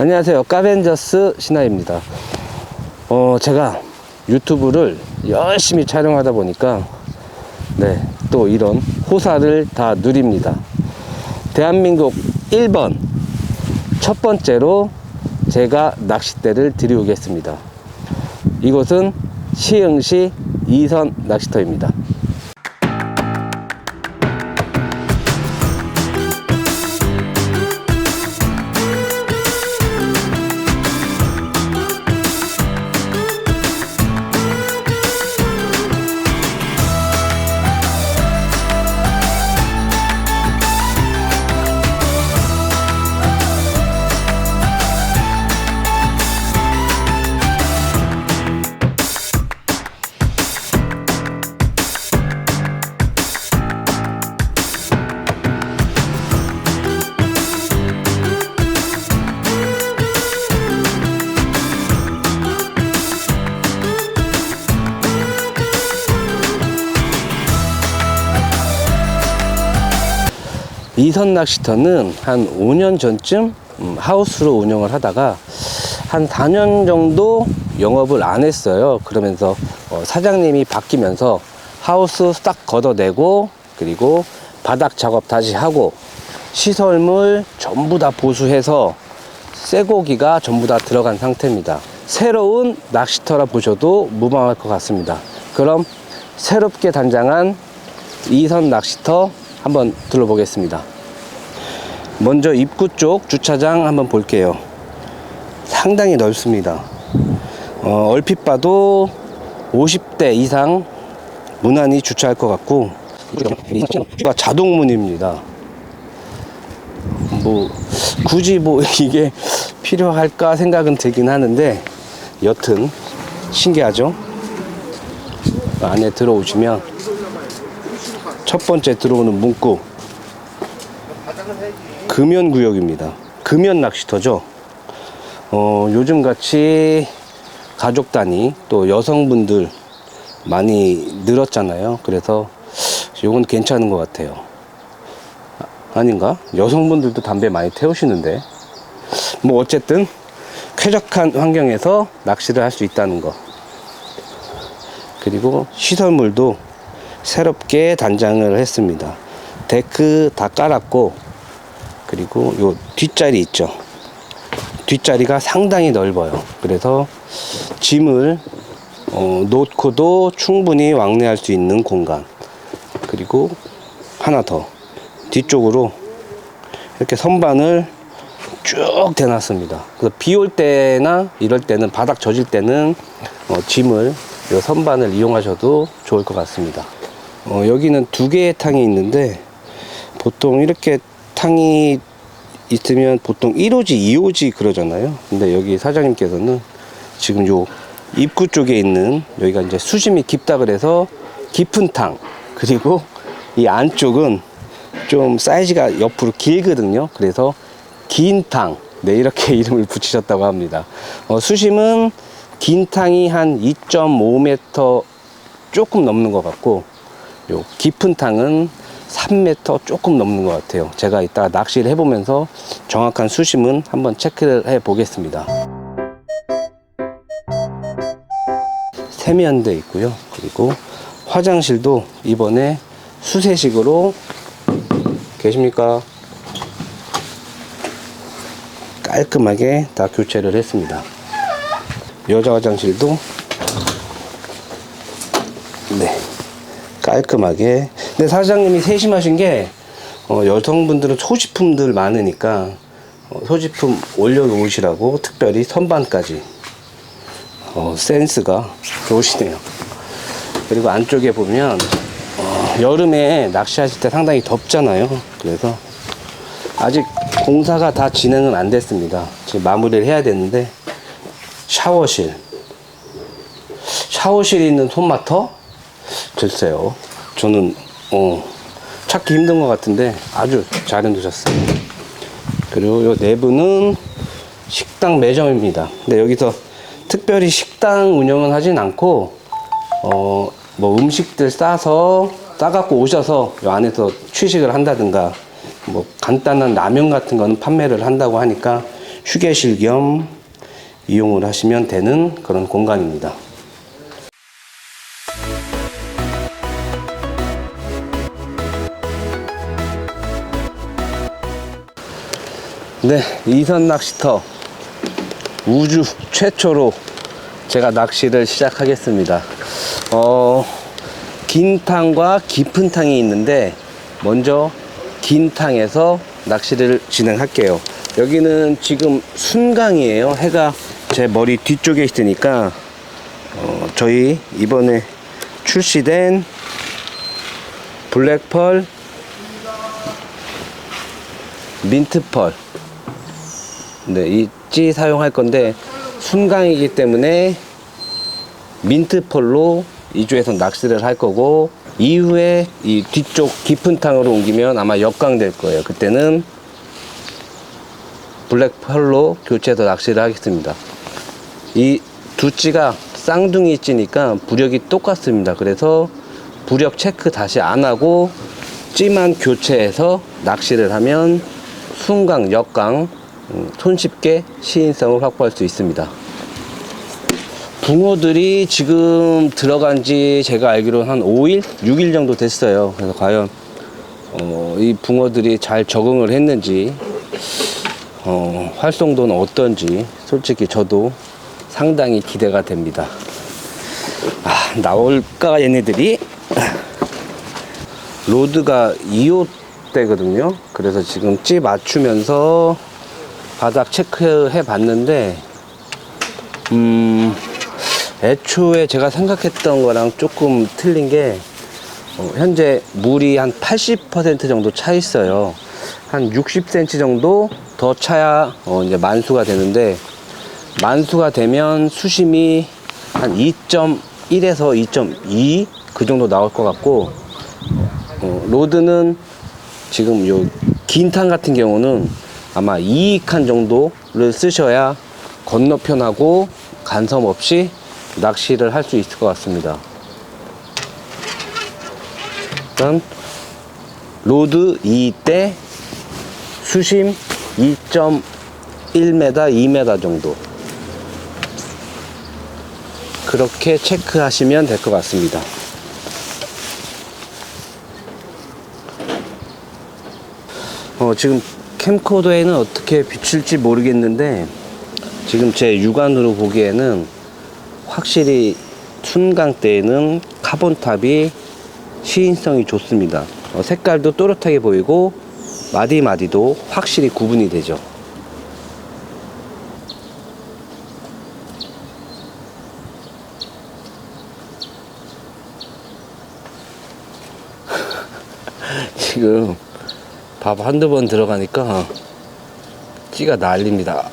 안녕하세요. 까벤저스 신하입니다. 어, 제가 유튜브를 열심히 촬영하다 보니까, 네, 또 이런 호사를 다 누립니다. 대한민국 1번, 첫 번째로 제가 낚싯대를 들이오겠습니다. 이곳은 시흥시 이선 낚시터입니다. 이선 낚시터는 한 5년 전쯤 음, 하우스로 운영을 하다가 한 4년 정도 영업을 안 했어요. 그러면서 어, 사장님이 바뀌면서 하우스 싹 걷어내고 그리고 바닥 작업 다시 하고 시설물 전부 다 보수해서 쇠고기가 전부 다 들어간 상태입니다. 새로운 낚시터라 보셔도 무방할 것 같습니다. 그럼 새롭게 단장한 이선 낚시터 한번 둘러보겠습니다. 먼저 입구 쪽 주차장 한번 볼게요. 상당히 넓습니다. 어, 얼핏 봐도 50대 이상 무난히 주차할 것 같고 자동문입니다. 뭐 굳이 뭐 이게 필요할까 생각은 들긴 하는데 여튼 신기하죠? 안에 들어오시면 첫 번째 들어오는 문구 금연 구역입니다. 금연 낚시터죠. 어, 요즘 같이 가족 단위 또 여성분들 많이 늘었잖아요. 그래서 이건 괜찮은 것 같아요. 아, 아닌가? 여성분들도 담배 많이 태우시는데 뭐 어쨌든 쾌적한 환경에서 낚시를 할 수 있다는 거. 그리고 시설물도 새롭게 단장을 했습니다. 데크 다 깔았고 그리고 요 뒷자리 있죠. 뒷자리가 상당히 넓어요. 그래서 짐을 어, 놓고도 충분히 왕래할 수 있는 공간. 그리고 하나 더 뒤쪽으로 이렇게 선반을 쭉 대놨습니다. 그래서 비 올 때나 이럴 때는 바닥 젖을 때는 어, 짐을 이 선반을 이용하셔도 좋을 것 같습니다. 어, 여기는 두 개의 탕이 있는데 보통 이렇게 탕이 있으면 보통 1호지, 2호지 그러잖아요. 근데 여기 사장님께서는 지금 요 입구 쪽에 있는 여기가 이제 수심이 깊다 그래서 깊은 탕 그리고 이 안쪽은 좀 사이즈가 옆으로 길거든요. 그래서 긴 탕. 네, 이렇게 이름을 붙이셨다고 합니다. 어, 수심은 긴 탕이 한 2.5m 조금 넘는 것 같고, 요 깊은 탕은 3m 조금 넘는 것 같아요. 제가 이따 낚시를 해보면서 정확한 수심은 한번 체크를 해 보겠습니다. 세면대 있고요. 그리고 화장실도 이번에 수세식으로 계십니까? 깔끔하게 다 교체를 했습니다. 여자 화장실도 네 깔끔하게. 근데 사장님이 세심하신 게 어, 여성분들은 소지품들 많으니까 어, 소지품 올려놓으시라고 특별히 선반까지 어, 센스가 좋으시네요. 그리고 안쪽에 보면 어, 여름에 낚시하실 때 상당히 덥잖아요. 그래서 아직 공사가 다 진행은 안 됐습니다. 지금 마무리를 해야 되는데 샤워실 샤워실에 있는 손마터 글쎄요. 저는 어, 찾기 힘든 것 같은데 아주 잘 해두셨어요. 그리고 요 내부는 식당 매점입니다. 근데 여기서 특별히 식당 운영은 하진 않고 어, 뭐 음식들 싸서 싸갖고 오셔서 요 안에서 취식을 한다든가 뭐 간단한 라면 같은 거는 판매를 한다고 하니까 휴게실 겸 이용을 하시면 되는 그런 공간입니다. 네, 이선 낚시터 우주 최초로 제가 낚시를 시작하겠습니다. 어, 긴 탕과 깊은 탕이 있는데 먼저 긴 탕에서 낚시를 진행할게요. 여기는 지금 순강이에요. 해가 제 머리 뒤쪽에 있으니까 어, 저희 이번에 출시된 블랙펄 민트펄 네, 이찌 사용할 건데 순강이기 때문에 민트펄로 이주에서 낚시를 할 거고 이후에 이 뒤쪽 깊은 탕으로 옮기면 아마 역강 될 거예요. 그때는 블랙펄로 교체해서 낚시를 하겠습니다. 이 두 찌가 쌍둥이 찌니까 부력이 똑같습니다. 그래서 부력 체크 다시 안 하고 찌만 교체해서 낚시를 하면 순강, 역강 음, 손쉽게 시인성을 확보할 수 있습니다. 붕어들이 지금 들어간 지 제가 알기로는 한 5일, 6일 정도 됐어요. 그래서 과연 어, 이 붕어들이 잘 적응을 했는지 어, 활성도는 어떤지 솔직히 저도 상당히 기대가 됩니다. 아, 나올까 얘네들이 로드가 2호대거든요. 그래서 지금 찌 맞추면서 바닥 체크해 봤는데 음 애초에 제가 생각했던 거랑 조금 틀린 게 어, 현재 물이 한 80% 정도 차 있어요. 한 60cm 정도 더 차야 어, 이제 만수가 되는데 만수가 되면 수심이 한 2.1에서 2.2 그 정도 나올 것 같고 어, 로드는 지금 요 긴탕 같은 경우는 아마 2칸 정도를 쓰셔야 건너편하고 간섭 없이 낚시를 할 수 있을 것 같습니다. 일단 로드 2대 수심 2.1m, 2m 정도 그렇게 체크하시면 될 것 같습니다. 어, 지금 캠코더에는 어떻게 비출지 모르겠는데 지금 제 육안으로 보기에는 확실히 순강 때에는 카본탑이 시인성이 좋습니다. 어, 색깔도 또렷하게 보이고 마디마디도 확실히 구분이 되죠. 지금 밥 한두 번 들어가니까 찌가 난립니다.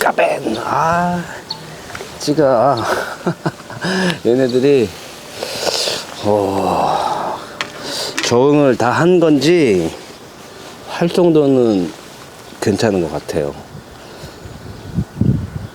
까벤! 아, 찌가, 얘네들이, 어, 적응을 다 한 건지 활성도는 괜찮은 것 같아요.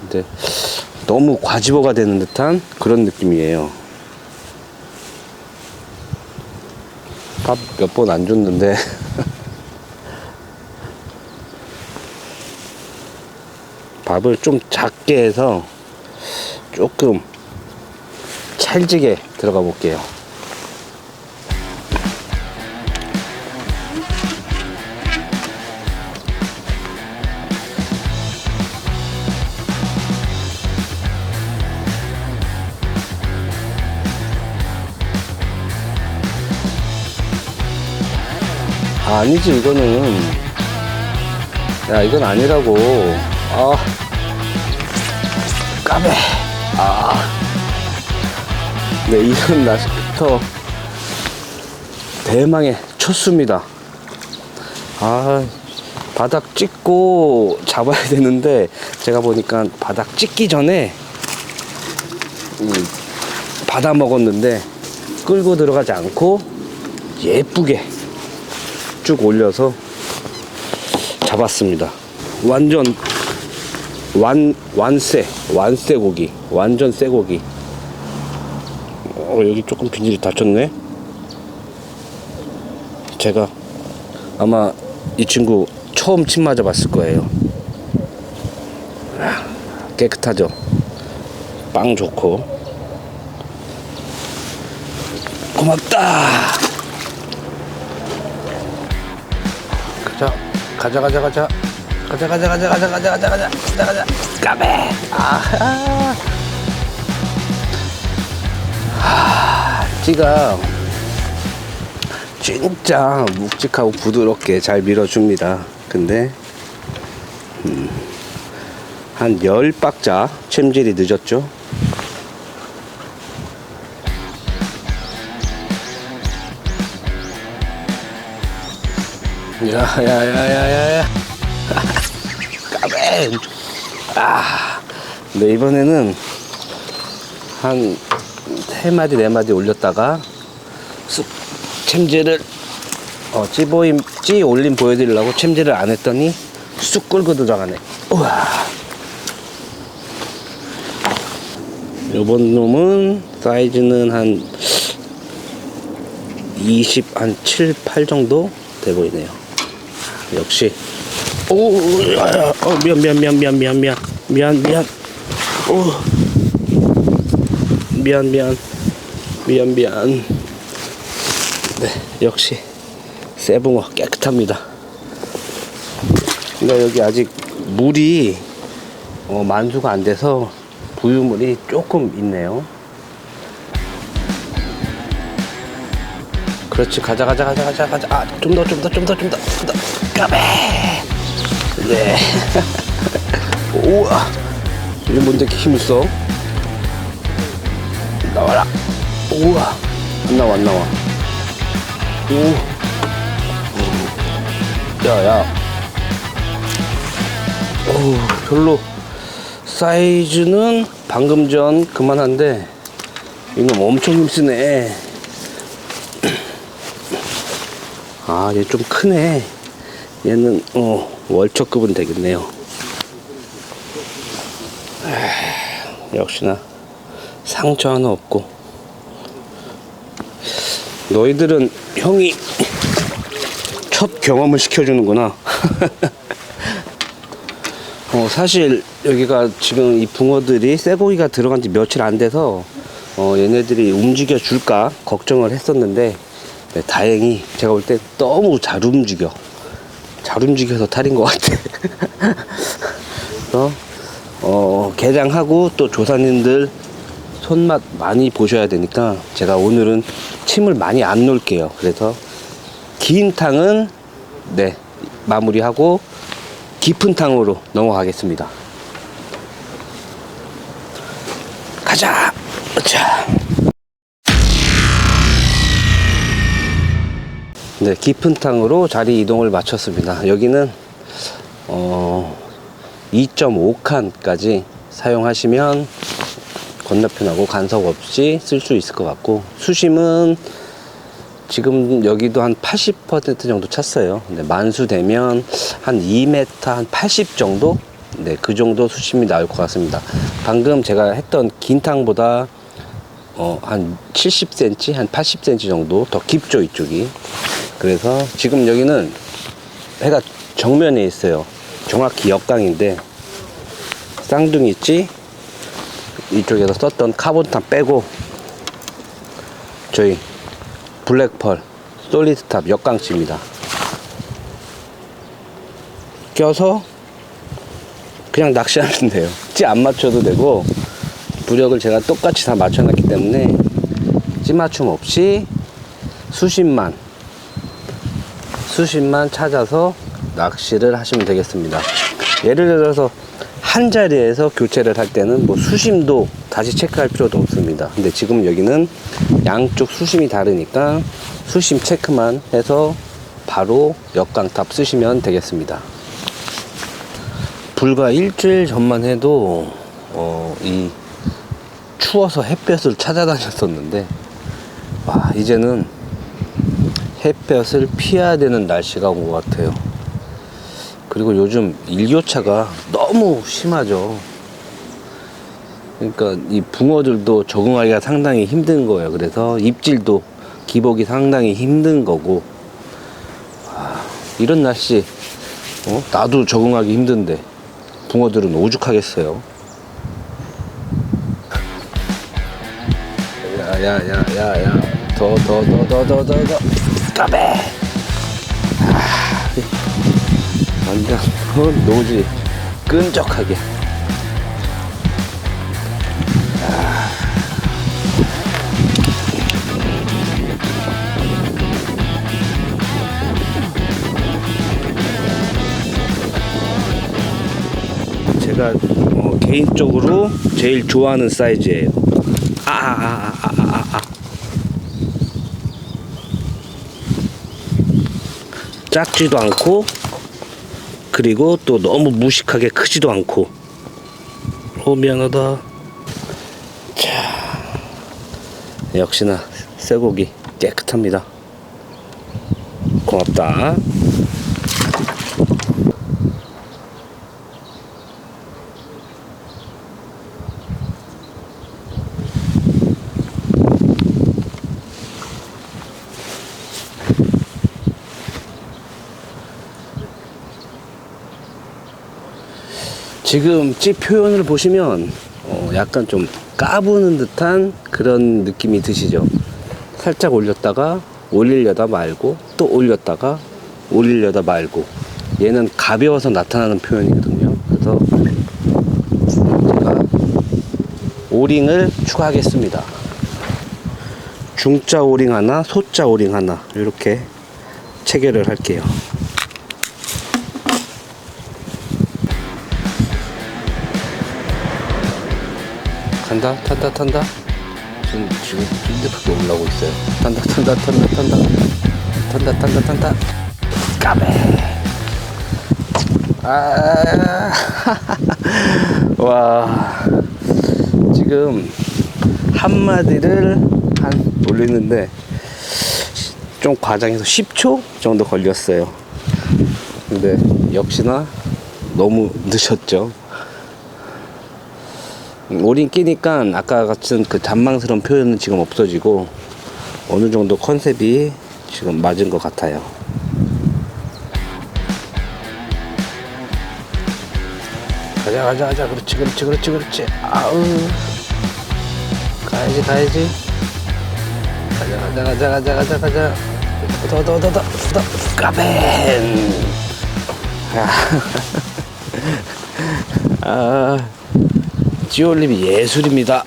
근데 너무 과지보가 되는 듯한 그런 느낌이에요. 밥 몇 번 안 줬는데 밥을 좀 작게 해서 조금 찰지게 들어가 볼게요. 아니지 이거는 야 이건 아니라고 아 까베 아네 이런 낚시부터 대망의 첫수입니다. 아 바닥 찍고 잡아야 되는데 제가 보니까 바닥 찍기 전에 음, 받아 먹었는데 끌고 들어가지 않고 예쁘게 쭉 올려서 잡았습니다. 완전 완 완새 완새 고기 완전 새 고기. 어, 여기 조금 비닐이 닫혔네. 제가 아마 이 친구 처음 침 맞아 봤을 거예요. 깨끗하죠. 빵 좋고. 고맙다. 가자, 가자, 가자, 가자. 가자, 가자, 가자, 가자, 가자, 가자, 가자, 가자, 가자. 까베. 하, 찌가 진짜 묵직하고 부드럽게 잘 밀어줍니다. 근데 음, 한 10박자 챔질이 늦었죠. 야야야야야야 까벤 아 근데 이번에는 한 세 마디 네 마디 올렸다가 쑥 챔질을 어, 찌보임 찌 올림 보여드리려고 챔질을 안 했더니 쑥 끌고 들어가네 우와 요번 놈은 사이즈는 한 20, 한 7, 8 정도 돼 보이네요. 역시. 오, 어, 미안, 미안, 미안, 미안, 미안, 미안, 미안, 미안. 오, 미안, 미안, 미안, 미안. 네, 역시 새붕어 깨끗합니다. 그러니까 여기 아직 물이 어, 만수가 안 돼서 부유물이 조금 있네요. 그렇지. 가자 가자 가자 가자 가자. 더좀더 좀 더 좀 더. 좀더. 까베 네. 우와. 이게 뭔데? 이렇게 힘을 써? 나와라. 우와. 안 나와 안 나와. 오 야야. 오 별로. 사이즈는 방금 전 그만한데 이놈 엄청 힘쓰네. 아, 얘 좀 크네. 얘는, 어, 월초급은 되겠네요. 에휴, 역시나 상처 하나 없고. 너희들은 형이 첫 경험을 시켜주는구나. 어, 사실 여기가 지금 이 붕어들이 쇠고기가 들어간 지 며칠 안 돼서 어, 얘네들이 움직여 줄까 걱정을 했었는데 네, 다행히 제가 볼 때 너무 잘 움직여. 잘 움직여서 탈인 것 같아. 그래서, 어, 개장하고 또 조사님들 손맛 많이 보셔야 되니까 제가 오늘은 침을 많이 안 놓을게요. 그래서 긴 탕은 네, 마무리하고 깊은 탕으로 넘어가겠습니다. 가자! 자. 네, 깊은 탕으로 자리 이동을 마쳤습니다. 여기는 어, 2.5칸까지 사용하시면 건너편하고 간섭 없이 쓸 수 있을 것 같고 수심은 지금 여기도 한 80% 정도 찼어요. 네, 만수 되면 한 2m 한 80 정도? 네, 그 정도 수심이 나올 것 같습니다. 방금 제가 했던 긴 탕보다 어, 한 70cm, 한 80cm 정도 더 깊죠, 이쪽이. 그래서 지금 여기는 해가 정면에 있어요. 정확히 역강인데 쌍둥이 있지? 이쪽에서 썼던 카본탄 빼고 저희 블랙펄 솔리드탑 역강치입니다. 껴서 그냥 낚시하면 돼요. 찌 안 맞춰도 되고 부력을 제가 똑같이 다 맞춰놨기 때문에 찌 맞춤 없이 수심만 수심만 찾아서 낚시를 하시면 되겠습니다. 예를 들어서 한 자리에서 교체를 할 때는 뭐 수심도 다시 체크할 필요도 없습니다. 근데 지금 여기는 양쪽 수심이 다르니까 수심 체크만 해서 바로 역강탑 쓰시면 되겠습니다. 불과 일주일 전만 해도 어, 이 추워서 햇볕을 찾아다녔었는데 와 이제는 햇볕을 피해야 되는 날씨가 온 것 같아요. 그리고 요즘 일교차가 너무 심하죠. 그러니까 이 붕어들도 적응하기가 상당히 힘든 거예요. 그래서 입질도 기복이 상당히 힘든 거고 아, 이런 날씨 어? 나도 적응하기 힘든데 붕어들은 오죽하겠어요. 야야야야야 더 더 더 더 더 더더. 까베 아, 완전 어, 노지. 끈적하게. 제가 어, 개인적으로 제일 좋아하는 사이즈예요. 아, 아, 아, 아, 아, 아, 아. 작지도 않고 그리고 또 너무 무식하게 크지도 않고. 어 미안하다. 자 역시나 쇠고기 깨끗합니다. 고맙다 지금 찌 표현을 보시면 어, 약간 좀 까부는 듯한 그런 느낌이 드시죠? 살짝 올렸다가 올리려다 말고 또 올렸다가 올리려다 말고 얘는 가벼워서 나타나는 표현이거든요. 그래서 제가 오링을 추가하겠습니다. 중자 오링 하나, 소자 오링 하나 이렇게 체결을 할게요. 간다 탄다 탄다. 지금 지금 찐득하게 올라오고 있어요. 탄다 탄다 탄다 탄다. 탄다 탄다 탄다. 까베 아와. 지금 한 마디를 한 올리는데 좀 과장해서 10초 정도 걸렸어요. 근데 역시나 너무 늦었죠 오린 끼니까 아까 같은 그 잔망스러운 표현은 지금 없어지고 어느 정도 컨셉이 지금 맞은 것 같아요. 가자 가자 가자. 그렇지 그렇지 그렇지 그렇지. 아우. 가야지 가야지. 가자 가자 가자 가자 가자 가자. 더더더더 더. 까벤. 아 찌올림이 예술입니다.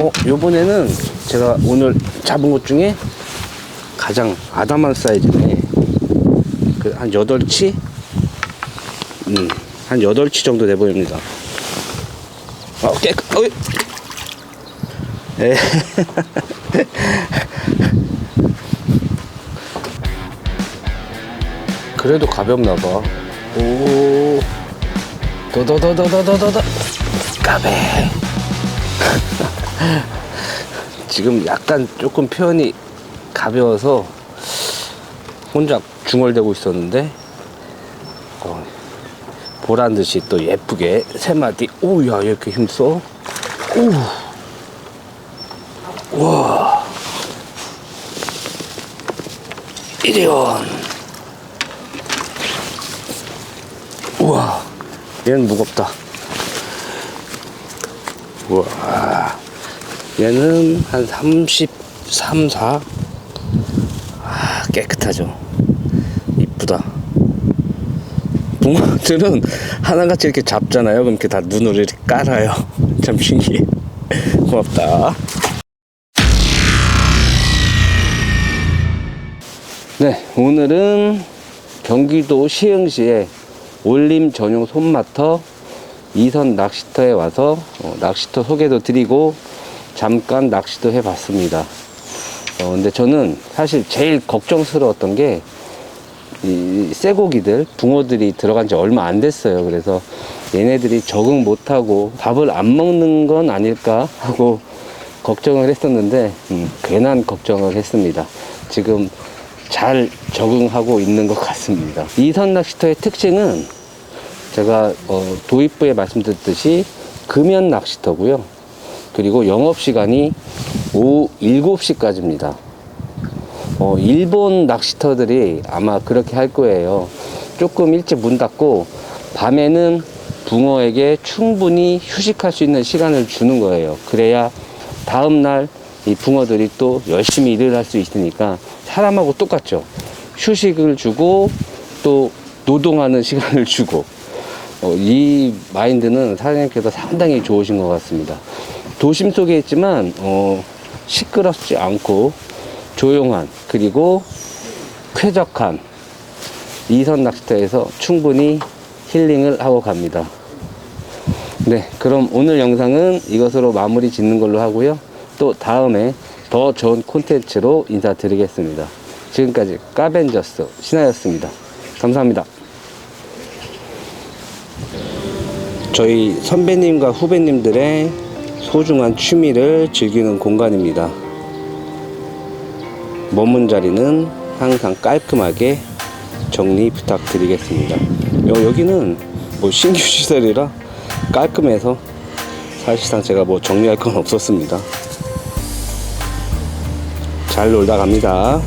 어, 요번에는 제가 오늘 잡은 것 중에 가장 아담한 사이즈네. 그, 한 8치? 음, 한 8치 정도 돼 보입니다. 어, 깨끗, 어이! 에. 그래도 가볍나봐. 오. 더더더더더더더 까베 지금 약간 조금 표현이 가벼워서 혼자 중얼대고 있었는데 어, 보란 듯이 또 예쁘게 세 마디. 오야 이렇게 힘써? 오와. 이리온. 우와 얘는 무겁다. 우와. 얘는 한 33, 4. 아, 깨끗하죠. 이쁘다. 붕어들은 하나같이 이렇게 잡잖아요. 그럼 이렇게 다 눈으로 이렇게 깔아요. 참 신기해. 고맙다. 네, 오늘은 경기도 시흥시에 올림 전용 손마터 이선 낚시터에 와서 어, 낚시터 소개도 드리고 잠깐 낚시도 해봤습니다. 어, 근데 저는 사실 제일 걱정스러웠던 게 이 쇠고기들, 붕어들이 들어간 지 얼마 안 됐어요. 그래서 얘네들이 적응 못하고 밥을 안 먹는 건 아닐까 하고 걱정을 했었는데 음, 괜한 걱정을 했습니다. 지금 잘 적응하고 있는 것 같습니다. 이선 낚시터의 특징은 제가 어, 도입부에 말씀드렸듯이 금연 낚시터고요. 그리고 영업시간이 오후 7시까지입니다. 어, 일본 낚시터들이 아마 그렇게 할 거예요. 조금 일찍 문 닫고 밤에는 붕어에게 충분히 휴식할 수 있는 시간을 주는 거예요. 그래야 다음 날 이 붕어들이 또 열심히 일을 할 수 있으니까 사람하고 똑같죠. 휴식을 주고 또 노동하는 시간을 주고 어, 이 마인드는 사장님께서 상당히 좋으신 것 같습니다. 도심 속에 있지만 어, 시끄럽지 않고 조용한 그리고 쾌적한 이선 낚시터에서 충분히 힐링을 하고 갑니다. 네, 그럼 오늘 영상은 이것으로 마무리 짓는 걸로 하고요. 또 다음에 더 좋은 콘텐츠로 인사드리겠습니다. 지금까지 까벤저스 신하였습니다. 감사합니다. 저희 선배님과 후배님들의 소중한 취미를 즐기는 공간입니다. 머문 자리는 항상 깔끔하게 정리 부탁드리겠습니다. 여, 여기는 뭐 신규 시설이라 깔끔해서 사실상 제가 뭐 정리할 건 없었습니다. 잘 놀다 갑니다.